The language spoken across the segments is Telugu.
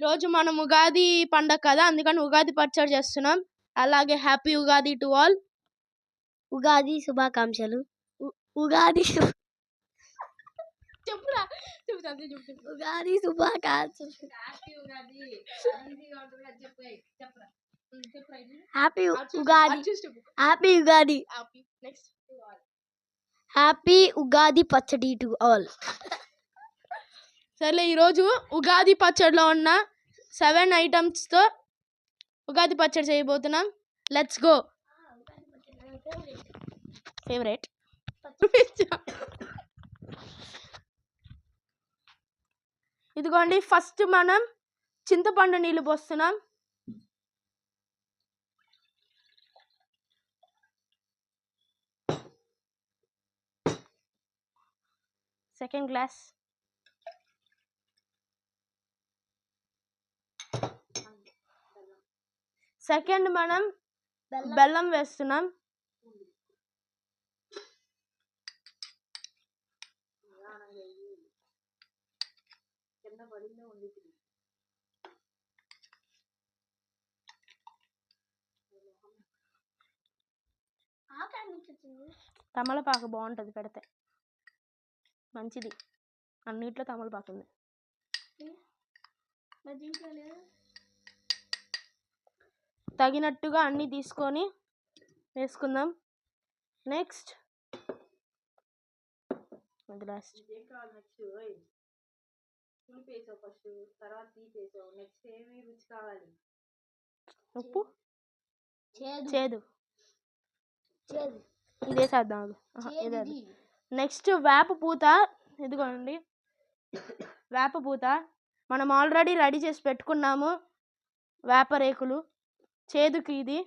ఈరోజు మనం ఉగాది పండగ కదా అందుకని ఉగాది పచ్చడి చేస్తున్నాం. అలాగే happy Ugadi to all. Ugadi శుభాకాంక్షలు. ఉగాది చెప్పురా ఉగాది శుభాకాంక్షలు. Happy Ugadi. Happy Ugadi. Happy Ugadi pachadi to all. సర్లే ఈరోజు ఉగాది పచ్చడిలో ఉన్న సెవెన్ ఐటమ్స్తో ఉగాది పచ్చడి చేయబోతున్నాం. Let's go. ఫేవరెట్. ఇదిగోండి ఫస్ట్ మనం చింతపండు నీళ్ళు పోస్తున్నాం. Second glass. సెకండ్ మనం బెల్లం. వేస్తున్నాం. తమలపాకు బాగుంటుంది పెడితే. మంచిది. అన్నిట్లో తమలపాకు ఉంది. తగినట్టుగా అన్నీ తీసుకొని వేసుకుందాం. నెక్స్ట్. లాస్ట్ ఉప్పు? చేదు. ఇదే చేద్దాం. నెక్స్ట్ వేప పూత. ఇదిగోండి వేప పూత. మనం ఆల్రెడీ రెడీ చేసి పెట్టుకున్నాము వేప రేకులు. చేదుకి ఇది?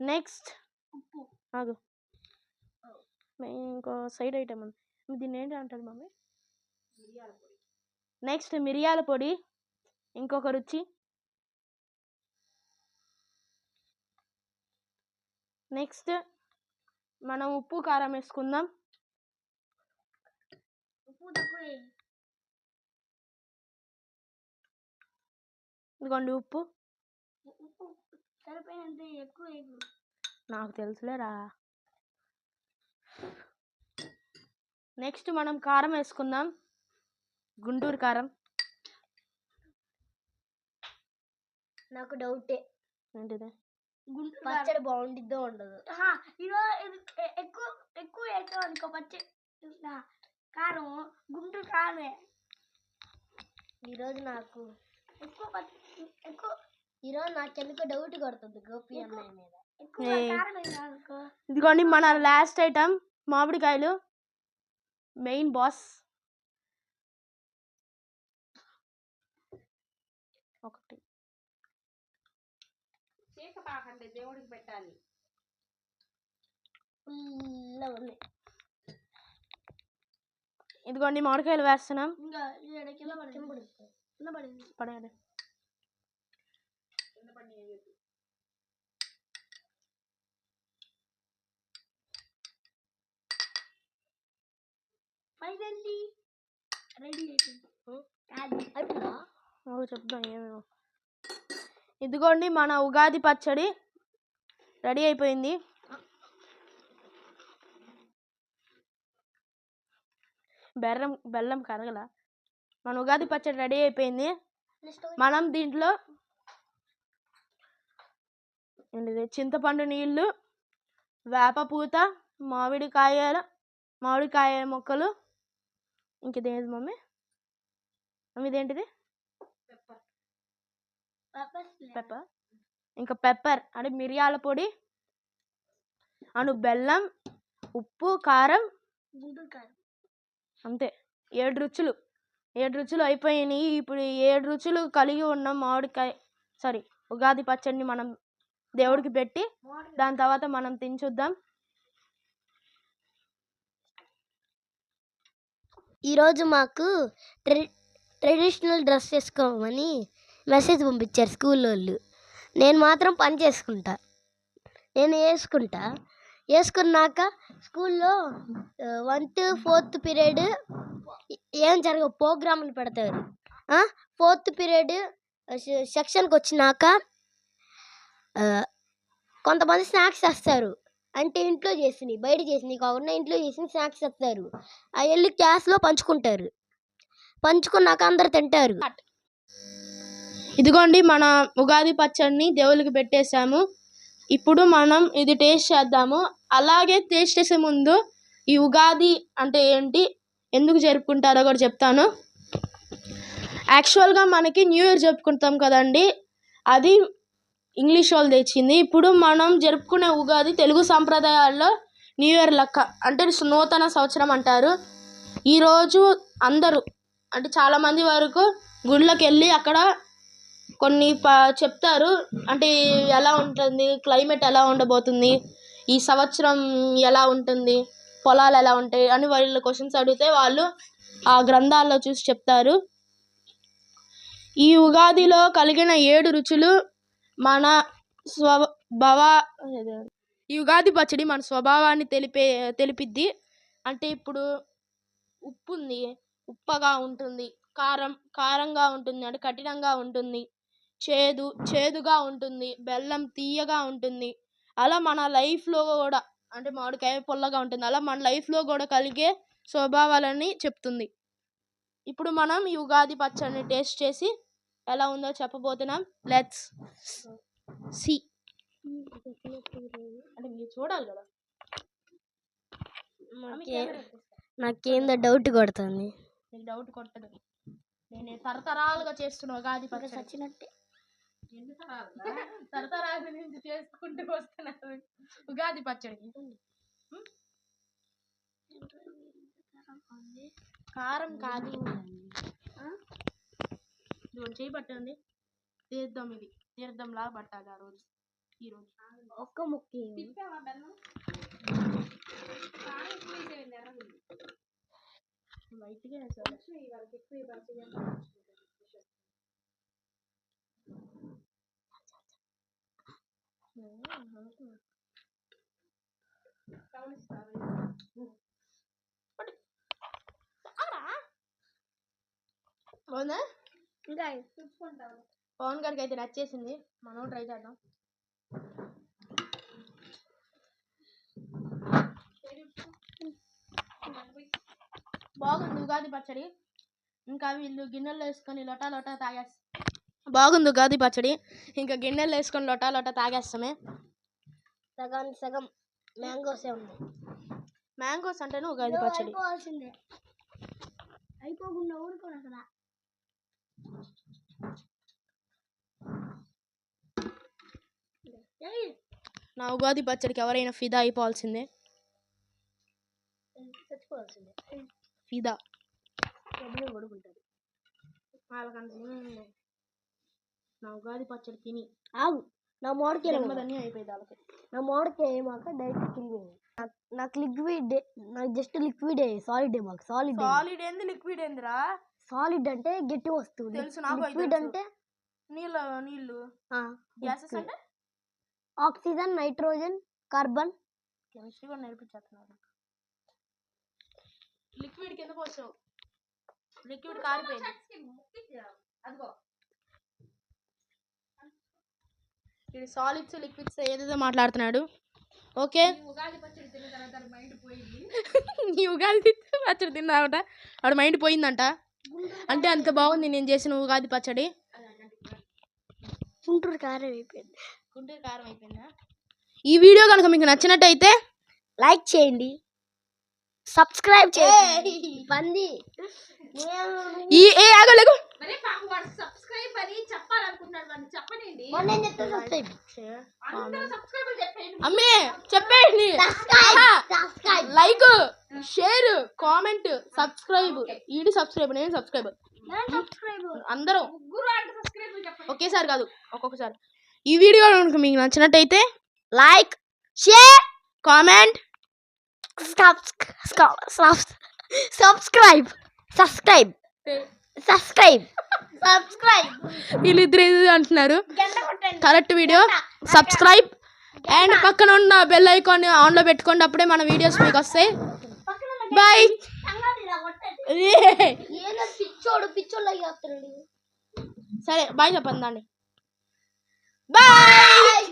నెక్స్ట్ ఆగు. ఇంకో సైడ్ ఐటమ్ ఉంది. దీన్ని ఏంటి అంటుంది మమ్మీ? నెక్స్ట్ మిరియాల పొడి ఇంకొక రుచి. నెక్స్ట్ మనం ఉప్పు కారం వేసుకుందాం. ఇదిగోండి ఉప్పు. ఉప్పు సరిపోయినంత ఎక్కువ. నాకు తెలుసులేరా. నెక్స్ట్ మనం కారం వేసుకుందాం. గుంటూరు కారం. నాకు డౌటే. ఏంటిది? పచ్చడి బాగుండిద్దో ఉండదు. ఎక్కువ ఎక్కువ వేసావు అనుకో పచ్చడి కారం గుంటూరు కారమే. ఈరోజు నాకు ఎక్కువ ఎక్కువ ఈరోజు నాకు ఎందుకో డౌట్ కొడుతుంది గోపి అమ్మాయి మీద. ఇదిగోండి మన లాస్ట్ ఐటమ్ మామిడికాయలు. మెయిన్ బాస్ ఒకటి. దేవుడికి పెట్టాలి. ఫుల్గా ఉంది. ఇదిగోండి మామిడికాయలు వేస్తున్నాం. పడేయండి. ఫైనల్లీ రెడీ అయిపోయింది. ఏమేమో. ఇదిగోండి మన ఉగాది పచ్చడి రెడీ అయిపోయింది. బెల్లం బెల్లం కరగల. మన ఉగాది పచ్చడి రెడీ అయిపోయింది. మనం దీంట్లో ఏంటిది? చింతపండు నీళ్ళు వేప పూత మామిడికాయలు మామిడికాయ మొక్కలు. ఇంకేదేది మమ్మీ? మమ్మీ ఇదేంటిది పెప్పర్. ఇంకా పెప్పర్ అంటే మిరియాల పొడి అను బెల్లం ఉప్పు కారం అంతే. ఏడు రుచులు. ఏడు రుచులు అయిపోయినాయి. ఇప్పుడు ఏడు రుచులు కలిగి ఉన్న మామిడికాయ సారీ ఉగాది పచ్చడిని మనం దేవుడికి పెట్టి దాని తర్వాత మనం తినిచుద్దాం. ఈరోజు మాకు ట్రె ట్రెడిషనల్ డ్రెస్ వేసుకోమని మెసేజ్ పంపించారు స్కూల్ వాళ్ళు నేను మాత్రం పని చేసుకుంటా. నేను వేసుకుంటా. వేసుకున్నాక స్కూల్లో వన్ ఫోర్త్ పీరియడ్ ఏం జరగవు ప్రోగ్రాములు పెడతారు. ఫోర్త్ పీరియడ్ సెక్షన్కి వచ్చినాక కొంతమంది స్నాక్స్ వేస్తారు. అంటే ఇంట్లో చేసినవి బయట చేసినవి కాకుండా ఇంట్లో చేసిన స్నాక్స్ వేస్తారు. అవి వెళ్ళి క్లాస్లో పంచుకుంటారు. పంచుకున్నాక అందరు తింటారు. ఇదిగోండి మన ఉగాది పచ్చడిని దేవుళ్ళకి పెట్టేశాము. ఇప్పుడు మనం ఇది టేస్ట్ చేద్దాము. అలాగే టేస్ట్ చేసే ముందు ఈ ఉగాది అంటే ఏంటి ఎందుకు జరుపుకుంటారో కూడా చెప్తాను. యాక్చువల్గా మనకి న్యూ ఇయర్ జరుపుకుంటాం కదండి అది ఇంగ్లీష్ వాళ్ళు తెచ్చింది. ఇప్పుడు మనం జరుపుకునే ఉగాది తెలుగు సాంప్రదాయాల్లో న్యూ ఇయర్ లెక్క అంటే నూతన సంవత్సరం అంటారు. ఈరోజు అందరూ అంటే చాలామంది వరకు గుళ్ళకి వెళ్ళి అక్కడ కొన్ని ప చెప్తారు. అంటే ఎలా ఉంటుంది క్లైమేట్ ఎలా ఉండబోతుంది ఈ సంవత్సరం ఎలా ఉంటుంది పొలాలు ఎలా ఉంటాయి అని వాళ్ళు క్వశ్చన్స్ అడిగితే వాళ్ళు ఆ గ్రంథాల్లో చూసి చెప్తారు. ఈ ఉగాదిలో కలిగిన ఏడు రుచులు మన స్వభావ ఈ ఉగాది పచ్చడి మన స్వభావాన్ని తెలిపే తెలిపిద్ది. అంటే ఇప్పుడు ఉప్పు ఉంది ఉప్పగా ఉంటుంది కారం కారంగా ఉంటుంది అంటే కఠినంగా ఉంటుంది. చేదు చేదుగా ఉంటుంది బెల్లం తీయగా ఉంటుంది. అలా మన లైఫ్లో కూడా అంటే మామిడికాయ పుల్లగా ఉంటుంది. అలా మన లైఫ్లో కూడా కలిగే స్వభావాలని చెప్తుంది. ఇప్పుడు మనం ఈ ఉగాది పచ్చడిని టేస్ట్ చేసి ఎలా ఉందో చెప్పబోతున్నాం. లెట్స్ సి అంటే మీరు చూడాలి కదా? నాకేందో డౌట్ కొడుతుంది. నీకు డౌట్ కొట్టదు నేను తరతరాలుగా చేస్తున్న ఉగాది పచ్చడి. తరతరాల నుంచి చేసుకుంటూ వస్తున్నాను ఉగాది పచ్చడి. కారం కాదు. ఇదిగో చేయి పట్టండి. తీర్థం ఇది. తీర్థంలా పట్టాలి ఆ రోజు. ఈ రోజు. ఒక్క ముక్క. వేసాను కొంచెం ఈ వాళ్ళకి ఎక్కువ ఇవ్వాలి బాగుందా? ఇంకా పవన్ గారికి అయితే నచ్చేసింది. మనం ట్రై చేద్దాం. బాగుంది ఉగాది పచ్చడి. ఇంకా వీళ్ళు గిన్నెల్లో వేసుకొని లొటా లొటా తాగేస్తాం బాగుంది ఉగాది పచ్చడి. ఇంకా గిన్నెల్లో వేసుకొని లొటా లొటా తాగేస్తామే. సగానికి సగం మ్యాంగోసే ఉంది. మ్యాంగోస్ అంటేనే ఉగాది పచ్చడి. అయిపోకుండా అసలు. నా ఉగాది పచ్చడికి ఎవరైనా ఫిదా అయిపోవాల్సిందే. చచ్చిపోవాల్సిందే. ఫిదా. వాళ్ళకంత నా ఉగాది పచ్చడి తిని. ఆగు. నా మోడకి జన్మధన్యం అయిపోయింది వాళ్ళకి. నా మోడకి ఏమాక డైరెక్ట్ కింద నాకు లిక్విడ్ నాకు జస్ట్ లిక్విడ్ సాలిడ్ మాకు. సాలిడ్ సాలిడ్ ఏంది లిక్విడ్ ఏందిరా? సాలిడ్ అంటే గట్టి వస్తువు. తెలుసు, నాకు లిక్విడ్. అంటే? నీళ్ళు నీళ్ళు. గ్యాసెస్ అంటే? ఆక్సిజన్ నైట్రోజన్ కార్బన్ కెమిస్ట్రీ కూడా నేర్పించేస్తున్నారు లిక్విడ్ కింద పోసావు లిక్విడ్ కారిపోయింది. అదిగో. ఇది సాలిడ్స్ లిక్విడ్స్ ఏదేదో మాట్లాడుతున్నాడు. ఓకే. ఉగాది పచ్చడి తిన్న తర్వాత మైండ్ పోయింది. ఈ ఉగాది పచ్చడి ఆవిడ మైండ్ పోయిందంట. అంటే అంత బాగుంది నేను చేసిన ఉగాది పచ్చడి. గుంటూరు కారం అయిపోయింది. గుంటూరు కారం అయిపోయిందా? ఈ వీడియో కనుక మీకు నచ్చినట్టయితే లైక్ చేయండి. సబ్స్క్రైబ్ చేయండి. పంది ఈ ఏ ఆగలేకు. సబ్స్క్రైబ్ అని చెప్పాలనుకుంటున్నాడు వాడిని చెప్పనండి మొన్న ఏం చెప్తా సబ్స్క్రైబ్ అందరూ సబ్స్క్రైబ్ చెప్పేయండి అమ్మే చెప్పేయండి. Subscribe like share comment subscribe ఈడి సబ్స్క్రైబ్ నేను సబ్స్క్రైబ్ సబ్స్క్రైబ్ అందరం. ఒకేసారి కాదు ఒక్కొక్కసారి. ఈ వీడియో కనుక మీకు నచ్చినట్టయితే like share comment subscribe subscribe subscribe subscribe వీళ్ళిద్దరు ఏదో అంటున్నారు కరెక్ట్ వీడియో సబ్స్క్రైబ్ అండ్ పక్కన ఉన్న బెల్ ఐకాన్ ఆన్లో పెట్టుకోండి అప్పుడే మన వీడియోస్ మీకు వస్తాయి బాయ్ సరే బాయ్ చెప్పండి దాన్ని బాయ్